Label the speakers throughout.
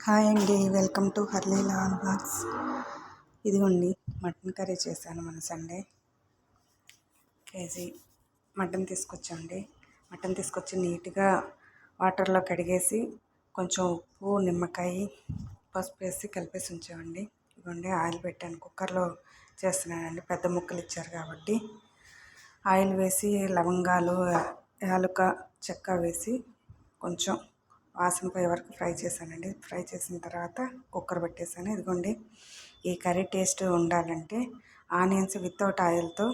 Speaker 1: Hi అండి welcome to హర్లీలా blogs ఇదిగోండి మటన్ కర్రీ చేశాను మన సండే. కేజీ మటన్ తీసుకొచ్చండి మటన్ తీసుకొచ్చి నీట్గా వాటర్లో కడిగేసి కొంచెం ఉప్పు నిమ్మకాయ పసుపు వేసి కలిపేసి ఉంచామండి. ఇదిగోండి ఆయిల్ పెట్టాను. కుక్కర్లో చేస్తున్నానండి పెద్ద ముక్కలు ఇచ్చారు కాబట్టి. ఆయిల్ వేసి లవంగాలు యాలుక చెక్క వేసి కొంచెం వాసన పోయే వరకు ఫ్రై చేశానండి. ఫ్రై చేసిన తర్వాత కుక్కర్ పెట్టేశాను. ఇదిగోండి ఈ కర్రీ టేస్ట్ ఉండాలంటే ఆనియన్స్ వితౌట్ ఆయిల్తో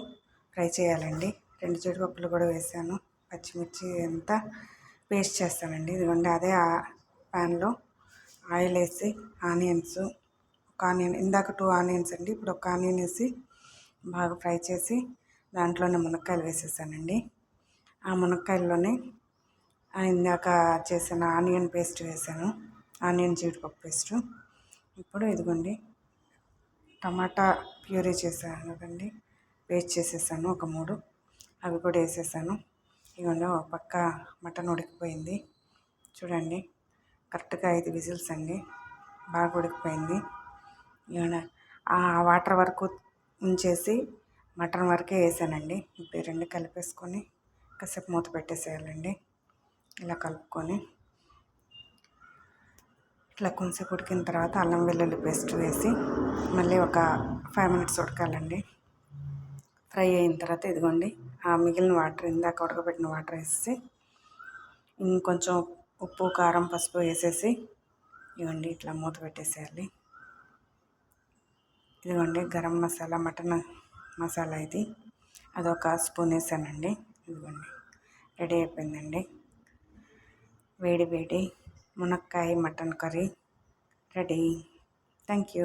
Speaker 1: ఫ్రై చేయాలండి. రెండు జీడిపప్పులు కూడా వేసాను. పచ్చిమిర్చి అంతా పేస్ట్ చేస్తానండి. ఇదిగోండి అదే ప్యాన్లో ఆయిల్ వేసి ఆనియన్స్ ఒక ఆనియన్ ఇందాక టూ ఆనియన్స్ అండి ఇప్పుడు ఒక ఆనియన్ వేసి బాగా ఫ్రై చేసి దాంట్లోనే మునక్కాయలు వేసేసానండి. ఆ మునక్కాయల్లోనే ఇందాక చేసిన ఆనియన్ పేస్ట్ వేసాను. ఆనియన్ జీడిపప్పు పేస్ట్. ఇప్పుడు ఇదిగోండి టమాటా ప్యూరీ చేశాను కదండి. పేస్ట్ చేసేసాను ఒక మూడు. అవి కూడా వేసేసాను. ఇదిగోండి ఒక పక్క మటన్ ఉడికిపోయింది. చూడండి కరెక్ట్గా ఐదు విజిల్స్ అండి. బాగా ఉడికిపోయింది. ఇవన్న ఆ వాటర్ వరకు ఉంచేసి మటన్ వరకే వేసానండి. ఇప్పుడు రెండు కలిపేసుకొని కాసేపు మూత పెట్టేసేయాలండి. ఇలా కలుపుకొని ఇట్లా కొంచెం ఉడికిన తర్వాత అల్లం వెల్లుల్లి పేస్ట్ వేసి మళ్ళీ ఒక ఫైవ్ మినిట్స్ ఉడకాలండి. ఫ్రై అయిన తర్వాత ఇదిగోండి ఆ మిగిలిన వాటర్ ఇందాక ఉడకబెట్టిన వాటర్ వేసి ఇంకొంచెం ఉప్పు కారం పసుపు వేసేసి ఇవ్వండి ఇట్లా మూత పెట్టేసేయాలి. ఇదిగోండి గరం మసాలా మటన్ మసాలా ఇది అదొక స్పూన్ వేసానండి. ఇదిగోండి రెడీ అయిపోయిందండి. ಬೇಡಿ ಬೇಡಿ ಮುನಕ್ಕಾಯಿ mutton curry ready thank you